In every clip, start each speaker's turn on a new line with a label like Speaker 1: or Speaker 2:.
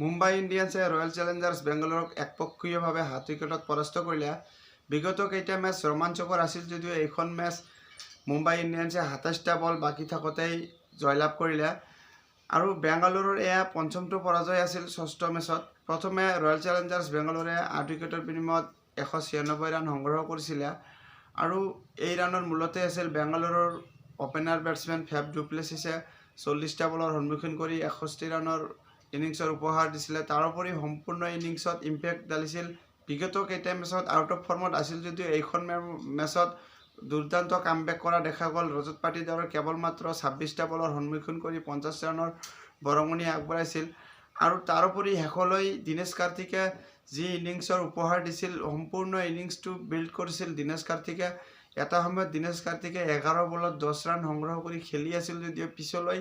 Speaker 1: মুম্বাই ইণ্ডিয়ানছে Royal Challengers বেংগালোৰক একপক্ষীয়ভাৱে সাত উইকেটত পৰাস্ত কৰিলে। বিগত কেইটা মেচ ৰোমাঞ্চকৰ আছিল যদিও এইখন মেচ মুম্বাই ইণ্ডিয়ানছে সাতাইছটা বল বাকী থাকোঁতেই জয়লাভ কৰিলে। আৰু বেংগালুৰুৰ এয়া পঞ্চমটো পৰাজয় আছিল ষষ্ঠ মেচত। প্ৰথমে ৰয়েল চেলেঞ্জাৰ্ছ বেংগালোৰে আঠ উইকেটৰ বিনিময়ত এশ ছিয়ান্নব্বৈ ৰান সংগ্ৰহ কৰিছিলে। আৰু এই ৰানৰ মূলতে আছিল বেংগালুৰুৰ অপেনাৰ বেটছমেন ফেব ডুপ্লেছিছে চল্লিছটা বলৰ সন্মুখীন কৰি এষষ্ঠি ৰানৰ ইনিংছৰ উপহাৰ দিছিলে। তাৰোপৰি সম্পূৰ্ণ ইনিংছত ইম্পেক্ট ঢালিছিল বিগত কেইটা মেচত আউট অফ ফৰ্মত আছিল যদিও এইখন মেচত দুৰ্দান্ত কামবেক কৰা দেখা গ'ল। ৰজত পাটিদাৰৰ কেৱল মাত্ৰ ছাব্বিছটা বলৰ সন্মুখীন কৰি পঞ্চাছ ৰানৰ বৰঙণি আগবঢ়াইছিল। আৰু তাৰোপৰি শেষলৈ দীনেশ কাৰ্তিকে যি ইনিংছৰ উপহাৰ দিছিল, সম্পূৰ্ণ ইনিংছটো বিল্ড কৰিছিল দীনেশ কাৰ্তিকে। এটা সময়ত দীনেশ কাৰ্তিকে এঘাৰ বলত দহ ৰান সংগ্ৰহ কৰি খেলি আছিল যদিও পিছলৈ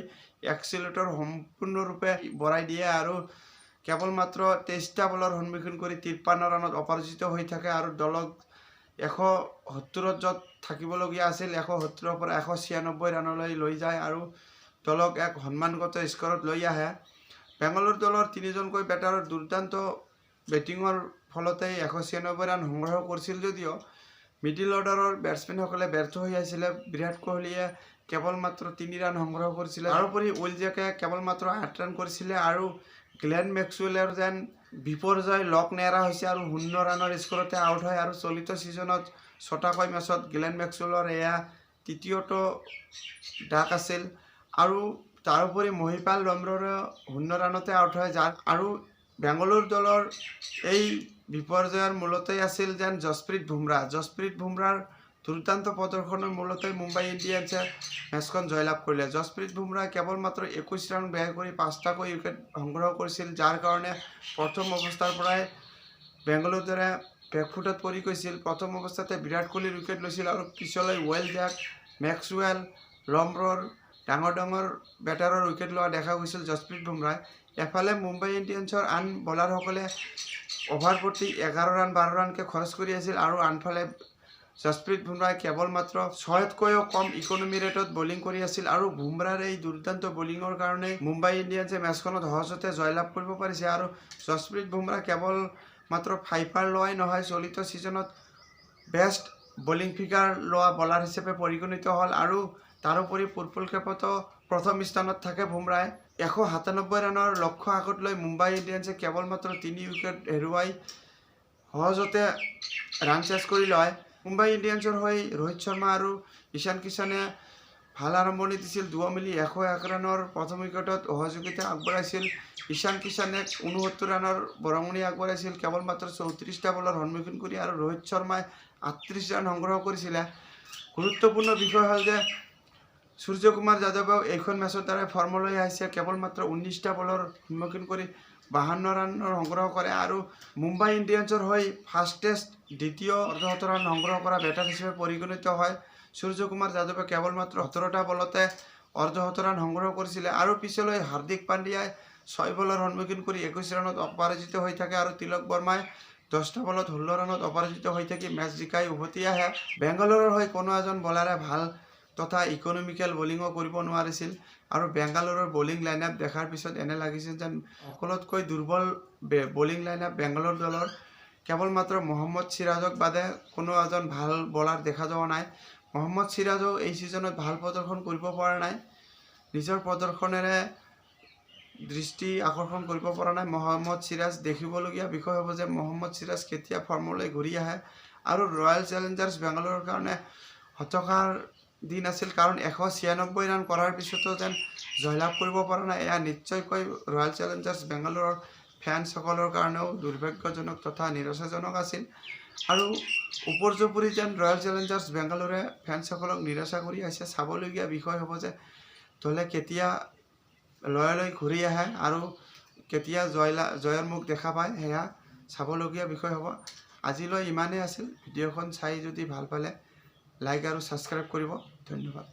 Speaker 1: এক্সিলেটৰ সম্পূৰ্ণৰূপে বঢ়াই দিয়ে আৰু কেৱল মাত্ৰ তেইছটা বলৰ সন্মুখীন কৰি তিপ্পান্ন ৰানত অপৰাজিত হৈ থাকে আৰু দলক এশ সত্তৰত য'ত থাকিবলগীয়া আছিল, এশ সত্তৰৰ পৰা এশ ছিয়ান্নব্বৈ ৰানলৈ লৈ যায় আৰু দলক এক সন্মানগত স্কৰত লৈ আহে। বেংগালোৰ দলৰ তিনিজনকৈ বেটাৰৰ দুৰ্দান্ত বেটিঙৰ ফলতেই এশ ছিয়ান্নব্বৈ ৰান সংগ্ৰহ কৰিছিল যদিও মিডিল অৰ্ডাৰৰ বেটছমেনসকলে ব্যৰ্থ হৈ আহিছিলে। বিৰাট কোহলিয়ে কেৱল মাত্ৰ তিনি ৰান সংগ্ৰহ কৰিছিলে। তাৰোপৰি উইল জেকে কেৱল মাত্ৰ আঠ ৰান কৰিছিলে আৰু গ্লেন মেক্সৱেলৰ যেন বিপৰ্যয় লক নেৰা হৈছে আৰু শূন্য ৰানৰ স্ক'ৰতে আউট হয় আৰু চলিত ছিজনত ছটাকৈ মেচত গ্লেন মেক্সৱেলৰ এয়া তৃতীয়টো ডাক আছিল। আৰু তাৰোপৰি মহিপাল ৰমৰৰে শূন্য ৰানতে আউট হয় যাৰ আৰু বেংগালোৰ দলৰ এই বিপৰ্যয়ৰ মূলতেই আছিল যেন যশপ্ৰীত বুমৰাহ যশপ্ৰীত বুমৰাৰ দুৰ্দান্ত প্ৰদৰ্শনৰ মূলতে মুম্বাই ইণ্ডিয়ানছে মেচখন জয়লাভ কৰিলে। যশপ্ৰীত বুমৰাহে কেৱল মাত্ৰ একৈছ ৰান ব্যয় কৰি পাঁচটাকৈ উইকেট সংগ্ৰহ কৰিছিল, যাৰ কাৰণে প্ৰথম অৱস্থাৰ পৰাই বেংগালোৰ দৰে বেকফুটত পৰি গৈছিল। প্ৰথম অৱস্থাতে বিৰাট কোহলিৰ উইকেট লৈছিল আৰু পিছলৈ ৱেল জেক, মেক্সৱেল লমৰৰ ডাঙৰ ডাঙৰ বেটাৰৰ উইকেট লোৱা দেখা গৈছিল যশপ্ৰীত বুমৰাহ। এফালে মুম্বাই ইণ্ডিয়ানছৰ আন বলাৰসকলে অভাৰ প্ৰতি এঘাৰ ৰান বাৰ ৰানকৈ খৰচ কৰি আছিল আৰু আনফালে যশপ্ৰীত বুমৰাহে কেৱল মাত্ৰ ছয়তকৈও কম ইকনমি ৰেটত বলিং কৰি আছিল আৰু বুমৰাৰ এই দুৰ্দান্ত বলিঙৰ কাৰণে মুম্বাই ইণ্ডিয়ানছে মেচখনত সহজতে জয়লাভ কৰিব পাৰিছে আৰু যশপ্ৰীত বুমৰাহ কেৱল মাত্ৰ ফাইভাৰ লোৱাই নহয়, চলিত ছিজনত বেষ্ট বলিং ফিগাৰ লোৱা বলাৰ হিচাপে পৰিগণিত হ'ল আৰু তাৰোপৰি ফুটবল কেপতো প্ৰথম স্থানত থাকে বুমৰাহে। এশ সাতানব্বৈ ৰানৰ লক্ষ্য আগত লৈ মুম্বাই ইণ্ডিয়ানছে কেৱল মাত্ৰ তিনি উইকেট হেৰুৱাই সহজতে ৰান চেছ কৰি লয়। মুম্বাই ইণ্ডিয়ানছৰ হৈ ৰোহিত শৰ্মা আৰু ঈশান কিষাণে ভালো আৰম্ভণি দিছিল। দুয়ো মিলি এশ এক ৰানৰ প্ৰথম উইকেটত সহযোগিতা আগবঢ়াইছিল। ঈশান কিষাণে ঊনসত্তৰ ৰানৰ বৰঙণি আগবঢ়াইছিল। কেৱল মাত্ৰ চৌত্ৰিছটা বলৰ সন্মুখীন কৰি আৰু ৰোহিত শৰ্মাই আঠত্ৰিছ ৰান সংগ্ৰহ কৰিছিলে। গুৰুত্বপূৰ্ণ বিষয় হ'ল যে সূৰ্যকুমাৰ যাদৱেও এইখন মেচৰ দ্বাৰাই ফৰ্মলৈ আহিছে। কেৱল মাত্ৰ ঊনৈছটা বলৰ সন্মুখীন কৰি বাৱন্ন ৰানৰ সংগ্ৰহ কৰে আৰু মুম্বাই ইণ্ডিয়ানছৰ হৈ ফাষ্টেষ্ট দ্বিতীয় অৰ্ধশত ৰান সংগ্ৰহ কৰা বেটাৰ হিচাপে পৰিগণিত হয়। সূৰ্যকুমাৰ যাদৱে কেৱল মাত্ৰ সোতৰটা বলতে অৰ্ধশত ৰান সংগ্ৰহ কৰিছিলে আৰু পিছলৈ হাৰ্দিক পাণ্ডিয়াই ছয় বলৰ সন্মুখীন কৰি একৈছ ৰানত অপৰাজিত হৈ থাকে আৰু তিলক বৰ্মাই দহটা বলত ষোল্ল ৰানত অপৰাজিত হৈ থাকি মেচ জিকাই উভতি আহে। বেংগালোৰৰ হৈ কোনো এজন বলাৰে ভালো তথা ইকনমিকেল বলিঙো কৰিব নোৱাৰিছিল আৰু বেংগালোৰৰ বলিং লাইন আপ দেখাৰ পিছত এনে লাগিছিল যেন সকলোতকৈ দুৰ্বল বলিং লাইন আপ বেংগালোৰ দলৰ কেৱল মাত্ৰ মহম্মদ চিৰাজক বাদে কোনো এজন ভালো বলাৰ দেখা যোৱা নাই। মহম্মদ চিৰাজেও এই ছিজনত ভালো প্ৰদৰ্শন কৰিব পৰা নাই। নিজৰ প্ৰদৰ্শনেৰে দৃষ্টি আকৰ্ষণ কৰিব পৰা নাই। মহম্মদ চিৰাজ দেখিবলগীয়া বিষয় হ'ব যে মহম্মদ চিৰাজ কেতিয়া ফৰ্মলৈ ঘূৰি আহে আৰু ৰয়েল চেলেঞ্জাৰ্ছ বেংগালোৰৰ কাৰণে হতকাৰ দিন আছিল, কাৰণ এশ ছিয়ান্নব্বৈ ৰান কৰাৰ পিছতো যেন জয়লাভ কৰিব পৰা নাই। এয়া নিশ্চয়কৈ ৰয়েল চেলেঞ্জাৰ্ছ বেংগালোৰৰ ফেন্সসকলৰ কাৰণেও দুৰ্ভাগ্যজনক তথা নিৰাশাজনক আছিল। আৰু উপৰ্যুপৰি যেন ৰয়েল চেলেঞ্জাৰ্ছ বেংগালোৰে ফেন্সসকলক নিৰাশা কৰি আহিছে চাবলগীয়া বিষয় হ'ব যে দলে কেতিয়া লয়লৈ ঘূৰি আহে আৰু কেতিয়া জয়লা, জয়ৰ মুখ দেখা পায়, সেয়া চাবলগীয়া বিষয় হ'ব। আজিলৈ ইমানেই আছিল। ভিডিঅ'খন চাই যদি ভালো পালে, লাইক আৰু ছাবস্ক্ৰাইব কৰিব। ধন্যবাদ